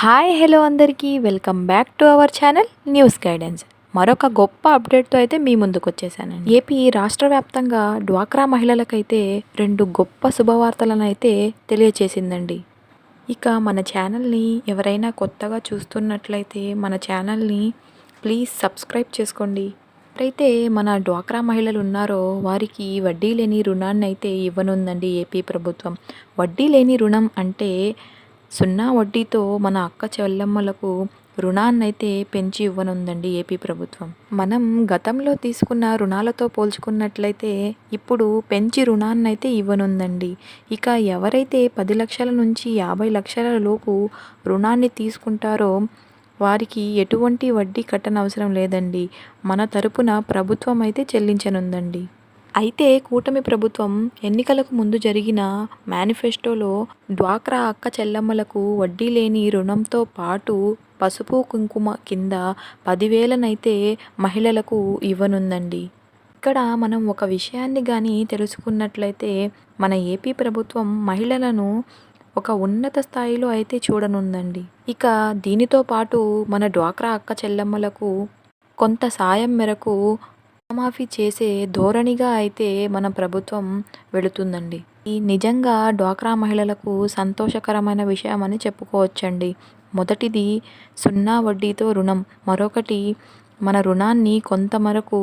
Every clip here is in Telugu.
హాయ్ హలో అందరికీ. Welcome back to our channel news guidance మరొక గొప్ప అప్డేట్తో అయితే మీ ముందుకు వచ్చేసానండి. ఏపీ రాష్ట్ర వ్యాప్తంగా డ్వాక్రా మహిళలకైతే రెండు గొప్ప శుభవార్తలను అయితే తెలియచేసిందండి. ఇక మన ఛానల్ని ఎవరైనా కొత్తగా చూస్తున్నట్లయితే మన ఛానల్ని ప్లీజ్ సబ్స్క్రైబ్ చేసుకోండి. అయితే మన డ్వాక్రా మహిళలు ఉన్నారో వారికి వడ్డీ లేని రుణాన్ని అయితే ఇవ్వనుందండి ఏపీ ప్రభుత్వం. వడ్డీ లేని రుణం అంటే సున్నా వడ్డీతో మన అక్క చెల్లెమ్మలకు రుణాన్నైతే పెంచి ఇవ్వనుందండి ఏపీ ప్రభుత్వం. మనం గతంలో తీసుకున్న రుణాలతో పోల్చుకున్నట్లయితే ఇప్పుడు పెంచి రుణాన్నైతే ఇవ్వనుందండి. ఇక ఎవరైతే పది లక్షల నుంచి యాభై లక్షల లోపు రుణాన్ని తీసుకుంటారో వారికి ఎటువంటి వడ్డీ కట్టనవసరం లేదండి. మన తరపున ప్రభుత్వం అయితే చెల్లించనుందండి. అయితే కూటమి ప్రభుత్వం ఎన్నికలకు ముందు జరిగిన మేనిఫెస్టోలో డ్వాక్రా అక్క చెల్లమ్మలకు వడ్డీ లేని రుణంతో పాటు పసుపు కుంకుమ కింద పదివేలనైతే మహిళలకు ఇవ్వనుందండి. ఇక్కడ మనం ఒక విషయాన్ని కానీ తెలుసుకున్నట్లయితే మన ఏపీ ప్రభుత్వం మహిళలను ఒక ఉన్నత స్థాయిలో అయితే చూడనుందండి. ఇక దీనితో పాటు మన డ్వాక్రా అక్క చెల్లెమ్మలకు కొంత సాయం మేరకు రుణమాఫీ చేసే ధోరణిగా అయితే మన ప్రభుత్వం వెళుతుందండి. ఈ నిజంగా డ్వాక్రా మహిళలకు సంతోషకరమైన విషయం అని చెప్పుకోవచ్చండి. మొదటిది సున్నా వడ్డీతో రుణం మరొకటి మన రుణాన్ని కొంతమరకు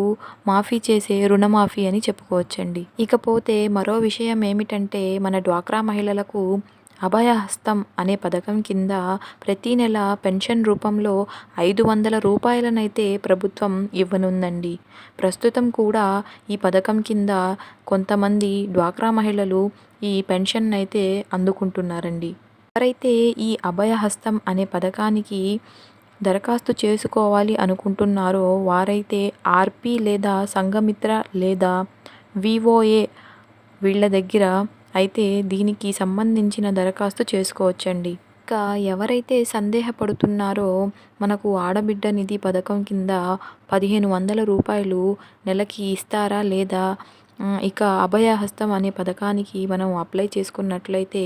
మాఫీ చేసే రుణమాఫీ అని చెప్పుకోవచ్చండి. ఇకపోతే మరో విషయం ఏమిటంటే మన డ్వాక్రా మహిళలకు అభయహస్తం అనే పథకం కింద ప్రతీ నెల పెన్షన్ రూపంలో ఐదు వందల రూపాయలనైతే ప్రభుత్వం ఇవ్వనుందండి. ప్రస్తుతం కూడా ఈ పథకం కింద కొంతమంది డ్వాక్రా మహిళలు ఈ పెన్షన్ అయితే అందుకుంటున్నారండి. ఎవరైతే ఈ అభయహస్తం అనే పథకానికి దరఖాస్తు చేసుకోవాలి అనుకుంటున్నారో వారైతే ఆర్పి లేదా సంఘమిత్ర లేదా వివోఏ వీళ్ళ దగ్గర అయితే దీనికి సంబంధించిన దరఖాస్తు చేసుకోవచ్చండి. ఇంకా ఎవరైతే సందేహపడుతున్నారో మనకు ఆడబిడ్డ నిధి పథకం కింద పదిహేను వందల రూపాయలు నెలకి ఇస్తారా లేదా? ఇక అభయహస్తం అనే పథకానికి మనం అప్లై చేసుకున్నట్లయితే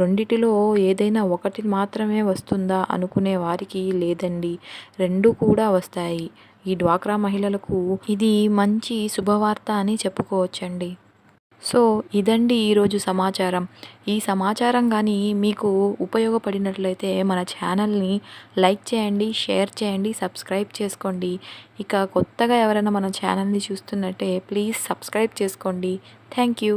రెండిటిలో ఏదైనా ఒకటి మాత్రమే వస్తుందా అనుకునే వారికి లేదండి. రెండు కూడా వస్తాయి. ఈ డ్వాక్రా మహిళలకు ఇది మంచి శుభవార్త అని చెప్పుకోవచ్చండి. సో ఇదండి ఈరోజు సమాచారం. ఈ సమాచారం కానీ మీకు ఉపయోగపడినట్లయితే మన ఛానల్ని లైక్ చేయండి షేర్ చేయండి సబ్స్క్రైబ్ చేసుకోండి. ఇక కొత్తగా ఎవరైనా మన ఛానల్ని చూస్తున్నట్టే ప్లీజ్ సబ్స్క్రైబ్ చేసుకోండి. Thank you.